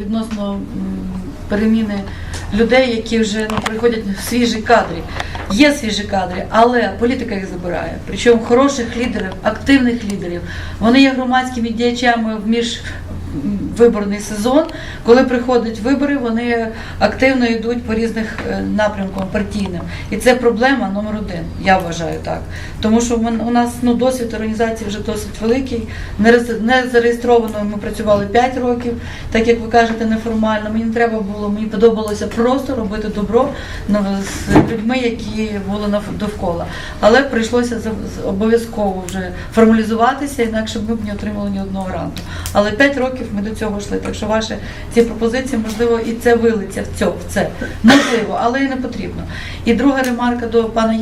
відносно переміни людей, які вже ну, приходять свіжі кадри. Є свіжі кадри, але політика їх забирає. Причому хороших лідерів, активних лідерів. Вони є громадськими діячами в між виборний сезон. Коли приходять вибори, вони активно йдуть по різних е, напрямкам партійним. І це проблема номер один, я вважаю так. Тому що у нас ну, досвід організації вже досить великий. Не зареєстровано ми працювали 5 років, так як ви кажете, неформально. Мені не треба було, мені подобалося просто робити добро ну, з людьми, які були довкола. Але прийшлося обов'язково вже формалізуватися, інакше б ми б не отримали ні одного гранту. Але 5 років ми до цього йшли. Так що ваші ці пропозиції, можливо, і це вилиться в цьо- в це. Можливо, але і не потрібно. І друга ремарка до пана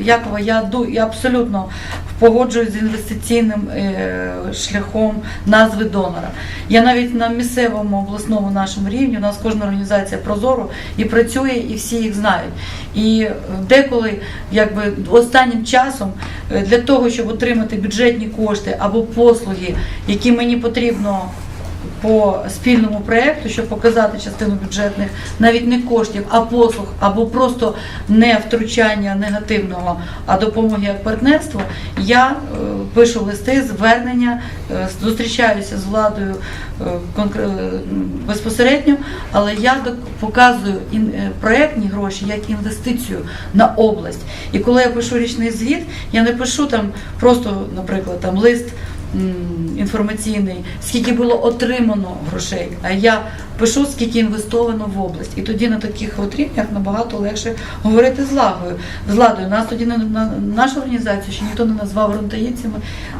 Якова. Я, ду- я абсолютно погоджуюсь з інвестиційним е, шляхом назви донора. Я навіть на місцевому обласному нашому рівні, у нас кожна організація прозоро і працює, і всі їх знають. І деколи, якби останнім часом, е, для того, щоб отримати бюджетні кошти або послуги, які мені потрібно по спільному проєкту, щоб показати частину бюджетних навіть не коштів, а послуг, або просто не втручання негативного, а допомоги як партнерство, я е, пишу листи, звернення, е, зустрічаюся з владою е, безпосередньо, але я показую проектні гроші як інвестицію на область. І коли я пишу річний звіт, я не пишу там просто, наприклад, там лист інформаційний, скільки було отримано грошей, а я пишу, скільки інвестовано в область. І тоді на таких от набагато легше говорити з лагою. З ладою. Нас тоді на, на нашу організацію ще ніхто не назвав рунтаїцями,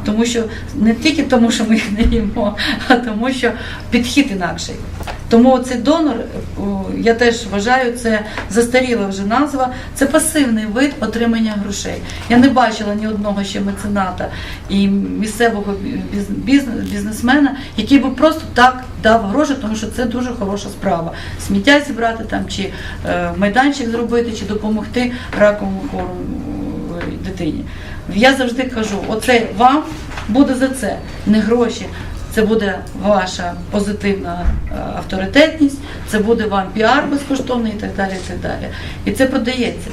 тому що не тільки тому, що ми їх не їмо, а тому, що підхід інакший. Тому цей донор, я теж вважаю, це застаріла вже назва, це пасивний вид отримання грошей. Я не бачила ні одного ще мецената і місцевого біз- біз- бізнесмена, який би просто так дав гроші, тому що це дуже хороша справа. Сміття зібрати там, чи е, майданчик зробити, чи допомогти раковому хворому е, дитині. Я завжди кажу, оце вам буде за це, не гроші. Це буде ваша позитивна е, авторитетність, це буде вам піар безкоштовний і так далі. І так далі. І це продається.